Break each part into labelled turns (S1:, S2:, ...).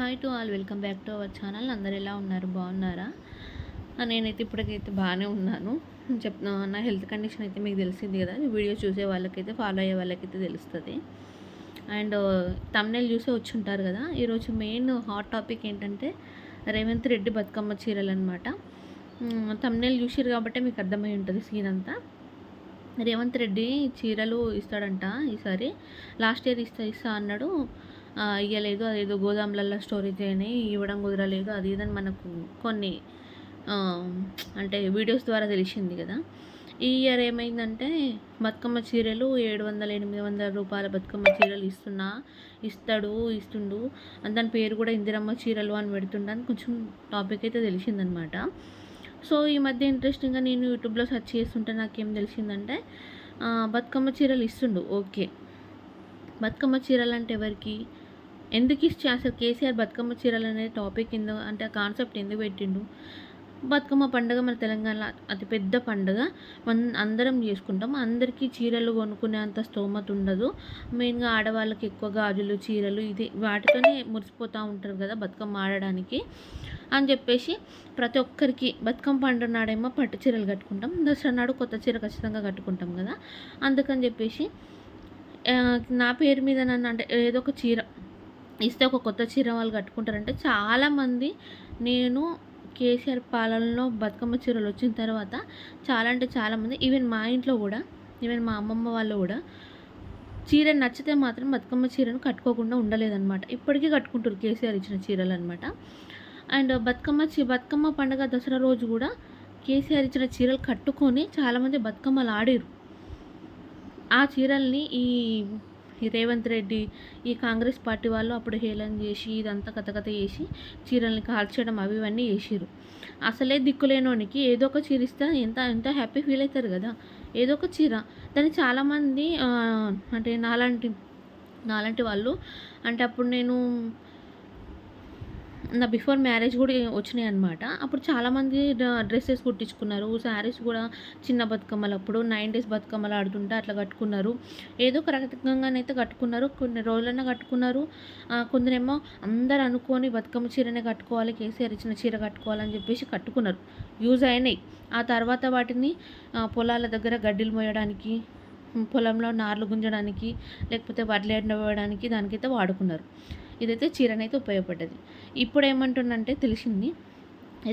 S1: Hi to all welcome back to our channel అందరు ఎలా ఉన్నారు? బాగున్నారా? నేనైతే ఇప్పటికైతే బాగానే ఉన్నాను. చెప్ నా హెల్త్ కండిషన్ అయితే మీకు తెలిసింది కదా. వీడియో చూసే వాళ్ళకైతే ఫాలో అయ్యే వాళ్ళకైతే తెలుస్తుంది. అండ్ తమ్నెల్ చూసే వచ్చి ఉంటారు కదా ఈరోజు మెయిన్ హాట్ టాపిక్ ఏంటంటే రేవంత్ రెడ్డి బతుకమ్మ చీరలు అనమాట తమ్నెల్ చూసారు కాబట్టి మీకు అర్థమై ఉంటుంది సీన్ అంతా. రేవంత్ రెడ్డి చీరలు ఇస్తాడంట ఈసారి. లాస్ట్ ఇయర్ ఇస్తా ఇస్తా అన్నాడు. ఇవ్వలేదు అదేదో గోదాములలో స్టోరీ చేయని ఇవ్వడం కుదరలేదు అది ఇదని మనకు కొన్ని అంటే వీడియోస్ ద్వారా తెలిసింది కదా. ఈ ఇయర్ ఏమైందంటే బతుకమ్మ చీరలు ఏడు వందల ఎనిమిది వందల రూపాయల బతుకమ్మ చీరలు ఇస్తున్నా ఇస్తాడు ఇస్తుండు అని దాని పేరు కూడా ఇందిరమ్మ చీరలు అని పెడుతుండని కొంచెం టాపిక్ అయితే తెలిసిందనమాట. సో ఈ మధ్య ఇంట్రెస్టింగ్గా నేను యూట్యూబ్లో సెర్చ్ చేస్తుంటే నాకేం తెలిసిందంటే బతుకమ్మ చీరలు ఇస్తుండు ఓకే. బతుకమ్మ చీరలు అంటే ఎవరికి? ఎందుకు ఇచ్చి అసలు కేసీఆర్ బతుకమ్మ చీరలు అనే టాపిక్ ఎందుకు అంటే ఆ కాన్సెప్ట్ ఎందుకు పెట్టిండు? బతుకమ్మ పండుగ మన తెలంగాణలో అతిపెద్ద పండుగ. మన అందరం చేసుకుంటాం. అందరికీ చీరలు కొనుక్కునే అంత స్తోమత ఉండదు. మెయిన్గా ఆడవాళ్ళకి ఎక్కువ గాజులు చీరలు ఇది వాటితోనే మురిసిపోతూ ఉంటారు కదా బతుకమ్మ ఆడడానికి. అని చెప్పేసి ప్రతి ఒక్కరికి బతుకమ్మ పండుగ నాడేమో పట్టు చీరలు కట్టుకుంటాం. దసరా నాడు కొత్త చీర ఖచ్చితంగా కట్టుకుంటాం కదా. అందుకని చెప్పేసి నా పేరు మీద నన్ను అంటే ఏదో ఒక చీర ఇస్తే ఒక కొత్త చీర వాళ్ళు కట్టుకుంటారంటే చాలామంది నేను కేసీఆర్ పాలనలో బతుకమ్మ చీరలు వచ్చిన తర్వాత చాలా అంటే చాలామంది ఈవెన్ మా ఇంట్లో కూడా ఈవెన్ మా అమ్మమ్మ వాళ్ళు కూడా చీర నచ్చితే మాత్రం బతుకమ్మ చీరను కట్టుకోకుండా ఉండలేదన్నమాట. ఇప్పటికీ కట్టుకుంటారు కేసీఆర్ ఇచ్చిన చీరలు అనమాట అండ్ బతుకమ్మ చీ బతుకమ్మ పండుగ దసరా రోజు కూడా కేసీఆర్ ఇచ్చిన చీరలు కట్టుకొని చాలామంది బతుకమ్మలు ఆడారు. ఆ చీరల్ని ఈ ఈ రేవంత్ రెడ్డి ఈ కాంగ్రెస్ పార్టీ వాళ్ళు అప్పుడు హేళన చేసి ఇదంతా కథ కథ చేసి చీరల్ని కాల్చడం అవి ఇవన్నీ చేసిరు అసలే దిక్కులేనోనికి ఏదో ఒక చీర ఇస్తే ఎంత ఎంత హ్యాపీ ఫీల్ అవుతారు కదా. ఏదో ఒక చీర. దాన్ని చాలామంది అంటే నాలాంటి నాలాంటి వాళ్ళు అంటే అప్పుడు నేను నా బిఫోర్ మ్యారేజ్ కూడా వచ్చినాయి అనమాట అప్పుడు చాలామంది డ్రెస్సెస్ కుట్టించుకున్నారు. శారీస్ కూడా చిన్న బతుకమ్మలు అప్పుడు నైన్ డేస్ బతుకమ్మలు ఆడుతుంటే అట్లా కట్టుకున్నారు. ఏదో ఒక రకంగానైతే కట్టుకున్నారు. కొన్ని రోజులైనా కట్టుకున్నారు. కొందరేమో అందరు అనుకొని బతుకమ్మ చీరనే కట్టుకోవాలి కేసీఆర్ ఇచ్చిన చీర కట్టుకోవాలని చెప్పేసి కట్టుకున్నారు. యూజ్ అయినాయి. ఆ తర్వాత వాటిని పొలాల దగ్గర గడ్డిలు మోయడానికి పొలంలో నార్లు గుంజడానికి లేకపోతే వడ్లు ఎండవేయడానికి దానికైతే వాడుకున్నారు. ఇదైతే చీరనైతే ఉపయోగపడ్డది. ఇప్పుడు ఏమంటుండంటే తెలిసింది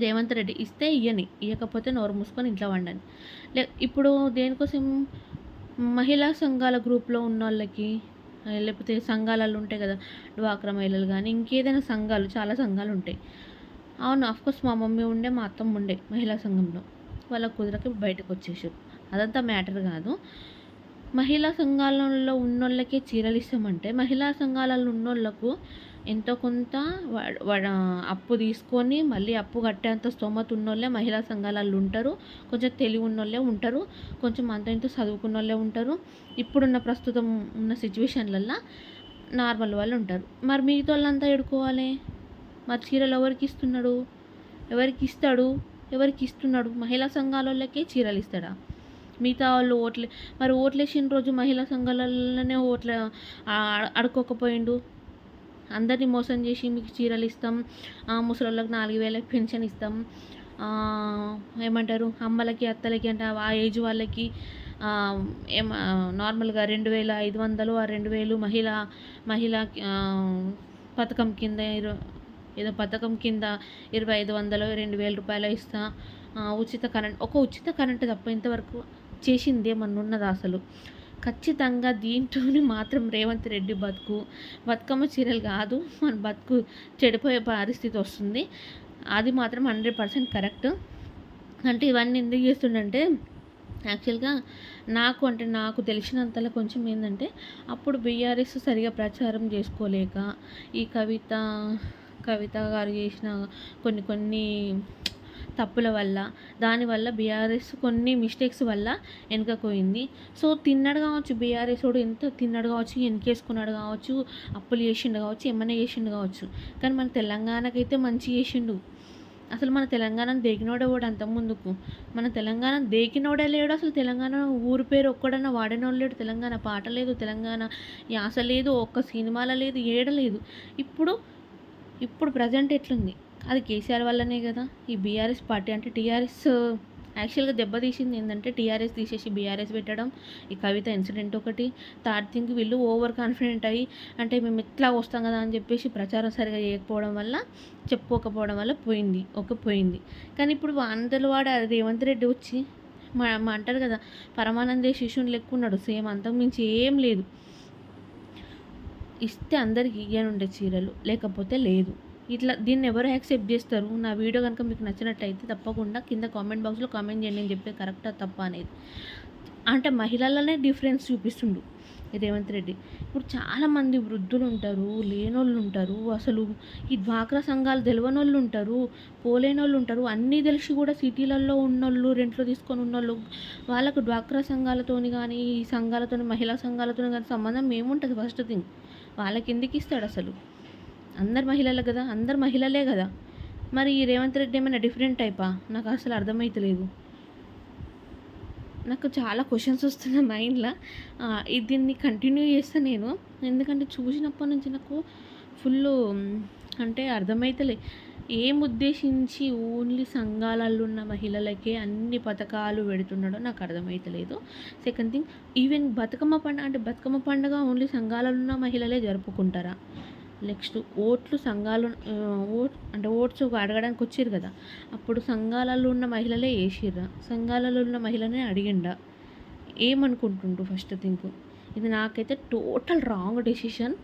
S1: రేవంత్ రెడ్డి ఇస్తే ఇయ్యని ఇవ్వకపోతే నోరు మూసుకొని ఇంట్లో వండని లే ఇప్పుడు దేనికోసం? మహిళా సంఘాల గ్రూప్లో ఉన్న వాళ్ళకి లేకపోతే సంఘాలలో ఉంటాయి కదా డ్వాక్రా మహిళలు కానీ ఇంకేదైనా సంఘాలు చాలా సంఘాలు ఉంటాయి. అవును అఫ్కోర్స్ మా మమ్మీ ఉండే మా అత్తమ్మ ఉండే మహిళా సంఘంలో. వాళ్ళ కుదరకి బయటకు వచ్చేసారు అదంతా మ్యాటర్ కాదు. మహిళా సంఘాలలో ఉన్నోళ్ళకే చీరలు ఇస్తామంటే మహిళా సంఘాలలో ఉన్నోళ్ళకు ఎంతో కొంత అప్పు తీసుకొని మళ్ళీ అప్పు కట్టేంత స్తోమత ఉన్నోళ్ళే మహిళా సంఘాలలో ఉంటారు. కొంచెం తెలివి ఉన్నోళ్ళే ఉంటారు. కొంచెం అంత ఇంత చదువుకున్న వాళ్ళే ఉంటారు. ఇప్పుడున్న ప్రస్తుతం ఉన్న సిచ్యువేషన్లల్లో నార్మల్ వాళ్ళు ఉంటారు. మరి మిగతా వాళ్ళంతా ఎడుకోవాలి మరి చీరలు ఎవరికి ఇస్తున్నాడు? ఎవరికి ఇస్తాడు? ఎవరికి ఇస్తున్నాడు? మహిళా సంఘాల వాళ్ళకే చీరలు ఇస్తాడా మిగతా వాళ్ళు ఓట్లే మరి ఓట్లేసిన రోజు మహిళా సంఘాలలోనే ఓట్ల అడుకోకపోయిండు అడుక్కోకపోయిండు. అందరినీ మోసం చేసి మీకు చీరలు ఇస్తాం ఆ, ముసలోళ్ళకి నాలుగు వేలకు పెన్షన్ ఇస్తాం ఏమంటారు అమ్మలకి అత్తలకి అంటే ఆ ఏజ్ వాళ్ళకి ఏమ నార్మల్గా రెండు వేల ఐదు వందలు ఆ రెండు వేలు మహిళ మహిళ పథకం కింద ఏదో పథకం కింద ఇరవై ఐదు వందలు రెండు వేల రూపాయలు ఇస్తా ఉచిత కరెంట్ ఒక ఉచిత కరెంట్ తప్ప ఇంతవరకు చేసింది ఏమన్నా అసలు? ఖచ్చితంగా దీంట్లోని మాత్రం రేవంత్ రెడ్డి బతుకు. బతుకమ్మ చీరలు కాదు మన బతుకు చెడిపోయే పరిస్థితి వస్తుంది. అది మాత్రం హండ్రెడ్ పర్సెంట్ కరెక్ట్. అంటే ఇవన్నీ ఎందుకు చేస్తుండంటే యాక్చువల్గా నాకు అంటే నాకు తెలిసినంతలో కొంచెం ఏంటంటే అప్పుడు బీఆర్ఎస్ సరిగా ప్రచారం చేసుకోలేక ఈ కవిత కవిత గారు చేసిన కొన్ని కొన్ని తప్పుల వల్ల దానివల్ల బీఆర్ఎస్ కొన్ని మిస్టేక్స్ వల్ల వెనుకపోయింది సో తిన్నాడు కావచ్చు బీఆర్ఎస్ వాడు ఎంత తిన్నాడు కావచ్చు వెనకేసుకున్నాడు కావచ్చు అప్పులు చేసిండు కావచ్చు ఏమైనా చేసిండు కావచ్చు కానీ మన తెలంగాణకైతే మంచి చేసిండు. అసలు మన తెలంగాణను దేకినోడే వాడు అంత ముందుకు. మన తెలంగాణ దేకినోడే లేడు అసలు తెలంగాణ ఊరి పేరు ఒక్కడన్నా వాడేనోడు లేడు. తెలంగాణ పాట లేదు తెలంగాణ యాస లేదు ఒక్క సినిమాల లేదు ఏడ లేదు. ఇప్పుడు ఇప్పుడు ప్రజెంట్ ఎట్లుంది? అది కేసీఆర్ వల్లనే కదా. ఈ బీఆర్ఎస్ పార్టీ అంటే టీఆర్ఎస్ యాక్చువల్గా దెబ్బతీసింది ఏంటంటే టీఆర్ఎస్ తీసేసి బీఆర్ఎస్ పెట్టడం. ఈ కవిత ఇన్సిడెంట్ ఒకటి. థర్డ్ థింగ్ వీళ్ళు ఓవర్ కాన్ఫిడెంట్ అయ్యి అంటే మేము ఇట్లా వస్తాం కదా అని చెప్పేసి ప్రచారం సరిగా చేయకపోవడం వల్ల చెప్పుకోకపోవడం వల్ల పోయింది ఒక పోయింది. కానీ ఇప్పుడు అందరి వాడు రేవంత్ రెడ్డి వచ్చి మా మా అంటారు కదా పరమానందే శిష్యుని లెక్క ఉన్నాడు. సేమ్ అంతకుమించి ఏం లేదు. ఇస్తే అందరికి ఇయ్యనుండే చీరలు లేకపోతే లేదు. ఇట్లా దీన్ని ఎవరు యాక్సెప్ట్ చేస్తారు? నా వీడియో కనుక మీకు నచ్చినట్టయితే తప్పకుండా కింద కామెంట్ బాక్స్లో కామెంట్ చేయండి. నేను చెప్పే కరెక్టా తప్ప అనేది. అంటే మహిళలనే డిఫరెన్స్ చూపిస్తుండు రేవంత్ రెడ్డి. ఇప్పుడు చాలామంది వృద్ధులు ఉంటారు లేనోళ్ళు ఉంటారు అసలు ఈ డ్వాక్రా సంఘాలు తెలియని వాళ్ళు ఉంటారు పోలేనోళ్ళు ఉంటారు. అన్నీ తెలిసి కూడా సిటీలలో ఉన్నోళ్ళు రెంట్లో తీసుకొని ఉన్నోళ్ళు వాళ్ళకు డ్వాక్రా సంఘాలతోని కానీ ఈ సంఘాలతోని మహిళా సంఘాలతోని కానీ సంబంధం ఏముంటుంది ఫస్ట్ థింగ్ వాళ్ళకి ఎందుకు ఇస్తాడు అసలు? అందరు మహిళలే కదా అందరు మహిళలే కదా. మరి ఈ రేవంత్ రెడ్డి ఏమైనా డిఫరెంట్ టైపా నాకు అసలు అర్థమవుతలేదు నాకు చాలా క్వశ్చన్స్ వస్తున్నాయి మైండ్లో దీన్ని కంటిన్యూ చేస్తాను నేను. ఎందుకంటే చూసినప్పటి నుంచి నాకు ఫుల్ అంటే అర్థమైతలే. ఏం ఉద్దేశించి ఓన్లీ సంఘాలలో ఉన్న మహిళలకే అన్ని పథకాలు పెడుతున్నాడో నాకు అర్థమైతలేదు. సెకండ్ థింగ్ ఈవెన్ బతుకమ్మ పండుగ అంటే బతుకమ్మ పండుగ ఓన్లీ సంఘాలలో ఉన్న మహిళలే జరుపుకుంటారా? నెక్స్ట్ ఓట్లు సంఘాలు ఓట్ అంటే ఓట్స్ అడగడానికి వచ్చారు కదా అప్పుడు సంఘాలలో ఉన్న మహిళలే వేసిర్రా? సంఘాలలో ఉన్న మహిళనే అడిగిండా? ఏమనుకుంటుండు ఫస్ట్ థింక్ ఇది నాకైతే టోటల్ రాంగ్ డెసిషన్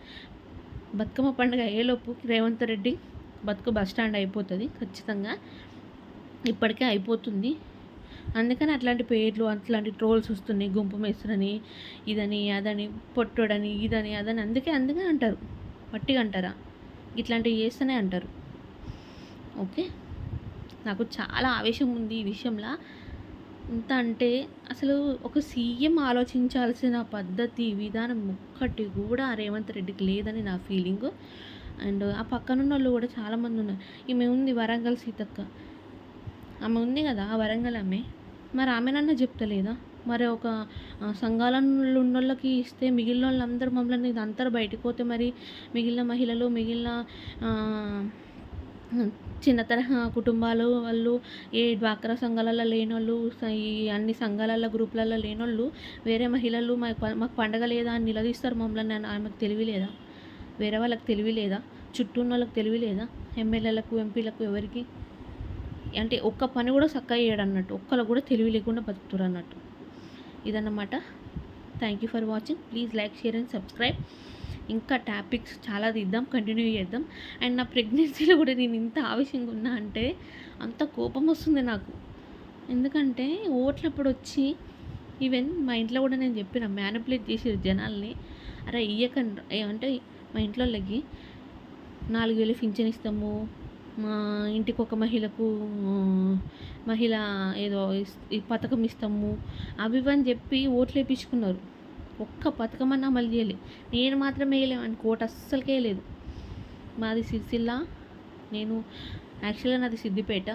S1: బతుకమ్మ పండుగ ఏలోపు రేవంత్ రెడ్డి బతుకు బస్ స్టాండ్ అయిపోతుంది ఖచ్చితంగా ఇప్పటికే అయిపోతుంది. అందుకని అట్లాంటి పేర్లు అట్లాంటి ట్రోల్స్ వస్తున్నాయి గుంపు మేస్తురని ఇదని అదని పొట్టుడని ఇదని అదని అందుకే అందుకే అంటారు. వట్టిగా అంటారా ఇట్లాంటివి చేస్తూనే అంటారు. ఓకే? నాకు చాలా ఆవేశం ఉంది ఈ విషయంలో. ఎంత అంటే అసలు ఒక సీఎం ఆలోచించాల్సిన పద్ధతి విధానం ఒక్కటి కూడా రేవంత్ రెడ్డికి లేదని నా ఫీలింగ్. అండ్ ఆ పక్కనున్న వాళ్ళు కూడా చాలామంది ఉన్నారు. ఈమె ఉంది వరంగల్ సీతక్క. ఆమె ఉంది కదా ఆ వరంగల్ ఆమె. మరి ఆమెనన్నా చెప్తలేదా? మరి ఒక సంఘాలలో ఉన్న వాళ్ళకి ఇస్తే మిగిలిన వాళ్ళందరూ మమ్మల్ని అందరూ బయటకు పోతే మరి మిగిలిన మహిళలు మిగిలిన చిన్న తరహా కుటుంబాలు వాళ్ళు ఏ డ్వాక్రా సంఘాలలో లేనోళ్ళు ఈ అన్ని సంఘాలలో గ్రూపులలో లేనోళ్ళు వేరే మహిళలు మాకు మాకు పండగ లేదా అని నిలదీస్తారు మమ్మల్ని ఆమెకు తెలివి లేదా వేరే వాళ్ళకి తెలివి లేదా చుట్టూ ఉన్న వాళ్ళకి తెలివి లేదా ఎమ్మెల్యేలకు ఎంపీలకు ఎవరికి? అంటే ఒక్క పని కూడా చక్కగా చేయడు అన్నట్టు ఒక్కళ్ళకు కూడా తెలివి లేకుండా బతుకుతారు అన్నట్టు ఇదన్నమాట. Thank you for watching please like share and subscribe ఇంకా టాపిక్స్ చాలా తీద్దాం కంటిన్యూ చేద్దాం. అండ్ నా ప్రెగ్నెన్సీలో కూడా నేను ఇంత ఆవేశంగా ఉన్నా అంటే అంత కోపం వస్తుంది నాకు. ఎందుకంటే ఓట్లప్పుడు వచ్చి ఈవెన్ మా ఇంట్లో కూడా నేను చెప్పిన మ్యానిపులేట్ చేసేది జనాల్ని అరే ఇయ్యకండి. అంటే మా ఇంట్లో వాళ్ళకి నాలుగు వేలు పింఛన్ ఇస్తాము ఇంటికి ఒక మహిళకు మహిళ ఏదో ఈ పథకం ఇస్తాము అవి అని చెప్పి ఓట్లు వేయించుకున్నారు ఒక్క పథకం అన్న అమలు చేయలే. నేను మాత్రం వేయలేము కోట అస్సలకే వేయలేదు. మాది సిరిసిల్ల. నేను యాక్చువల్గా నాది సిద్దిపేట.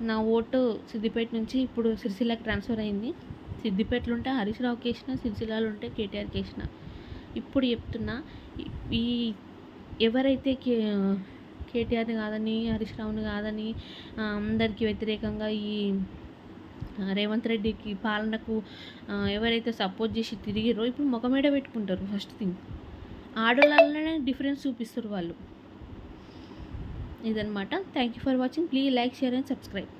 S1: నా ఓటు సిద్దిపేట నుంచి ఇప్పుడు సిరిసిల్లకి ట్రాన్స్ఫర్ అయింది. సిద్దిపేటలో ఉంటే హరీష్ రావుకి వేసిన సిరిసిల్లాలో ఉంటే కేటీఆర్కి వేసిన. ఇప్పుడు చెప్తున్నా ఈ ఎవరైతే కే కేటీఆర్ని కాదని హరీష్ రావుని కాదని అందరికీ వ్యతిరేకంగా ఈ రేవంత్ రెడ్డికి పాలనకు ఎవరైతే సపోర్ట్ చేసి తిరిగిరో ఇప్పుడు ముఖమేడ పెట్టుకుంటారు ఫస్ట్ థింగ్ ఆడవాళ్ళనే డిఫరెన్స్ చూపిస్తారు వాళ్ళు. ఇదనమాట thank you for watching please like share and subscribe